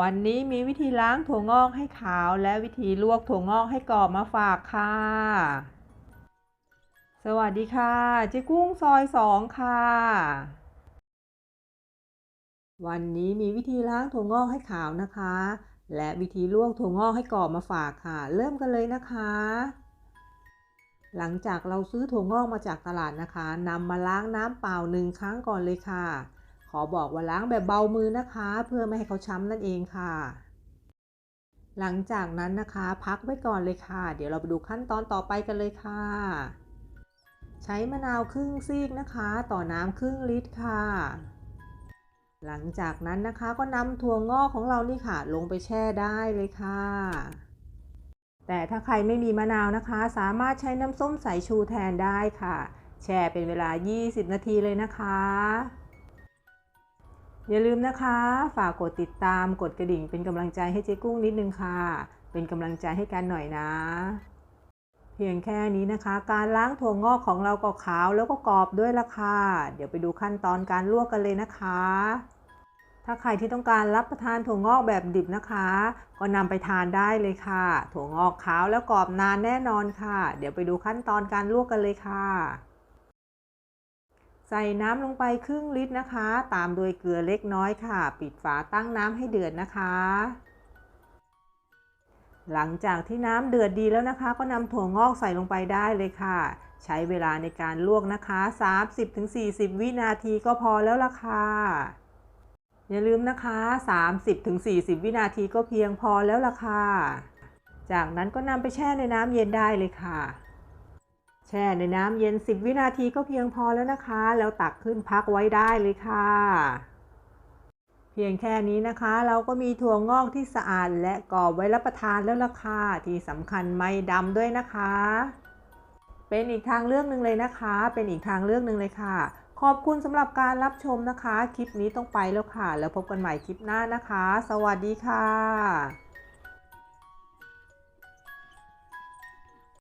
วันนี้มีวิธีล้างถั่วงอกให้ขาวและวิธีลวกถั่วงอกให้กรอบมาฝากค่ะ สวัสดีค่ะเจ๊กุ้งซอยสองค่ะ วันนี้มีวิธีล้างถั่วงอกให้ขาวนะคะ และวิธีลวกถั่วงอกให้กรอบมาฝากค่ะ เริ่มกันเลยนะคะ หลังจากเราซื้อถั่วงอกมาจากตลาดนะคะนำมาล้างน้ำเปล่าหนึ่งครั้งก่อนเลยค่ะ ขอบอกว่าล้างแบบเบามือนะคะ เพื่อไม่ให้เขาช้ำนั่นเองค่ะ หลังจากนั้นนะคะ พักไว้ก่อนเลยค่ะ เดี๋ยวเราไปดูขั้นตอนต่อไปกันเลยค่ะ ใช้มะนาวครึ่งซีกนะคะ ต่อน้ำครึ่งลิตรค่ะ หลังจากนั้นนะคะก็นำถั่วงอกของเรานี่ค่ะ ลงไปแช่ได้เลยค่ะ แต่ถ้าใครไม่มีมะนาวนะคะ สามารถใช้น้ำส้มสายชูแทนได้ค่ะ แช่เป็นเวลา 20 นาทีเลยนะคะ อย่าลืมนะคะ ฝากกดติดตามกดกระดิ่ง เป็นกำลังใจให้เจ๊กุ้งนิดนึงค่ะ เป็นกำลังใจให้กันหน่อยนะ เพียงแค่นี้นะคะ การล้างถั่วงอกของเราก็ขาวแล้วก็กรอบด้วยละค่ะเดี๋ยวไปดูขั้นตอนการลวกกันเลยนะคะ ถ้าใครที่ต้องการรับประทานถั่วงอกแบบดิบนะคะ ก็นำไปทานได้เลยค่ะ ถั่วงอกขาวแล้วกรอบนานแน่นอนค่ะ เดี๋ยวไปดูขั้นตอนการลวกกันเลยค่ะ ใส่น้ำลงไปครึ่งลิตรนะคะ ตามด้วยเกลือเล็กน้อยค่ะ ปิดฝาตั้งน้ำให้เดือดนะคะ หลังจากที่น้ำเดือดดีแล้วนะคะ ก็นำถั่วงอกใส่ลงไปได้เลยค่ะ ใช้เวลาในการลวกนะคะ 30-40 วินาทีก็พอแล้วล่ะค่ะอย่าลืมนะคะ 30-40 วินาทีก็เพียงพอแล้วล่ะค่ะ จากนั้นก็นำไปแช่ในน้ำเย็นได้เลยค่ะ แช่ในน้ำเย็น 10 วินาทีก็เพียงพอแล้วนะคะ แล้วตักขึ้นพักไว้ได้เลยค่ะ เพียงแค่นี้นะคะ เราก็มีถั่วงอกที่สะอาดและกรอบไว้รับประทานแล้วล่ะค่ะที่สำคัญไม่ดำด้วยนะคะ เป็นอีกทางเลือกหนึ่งเลยนะคะ เป็นอีกทางเลือกหนึ่งเลยค่ะ ขอบคุณสำหรับการรับชมนะคะ คลิปนี้ต้องไปแล้วค่ะ แล้วพบกันใหม่คลิปหน้านะคะ สวัสดีค่ะ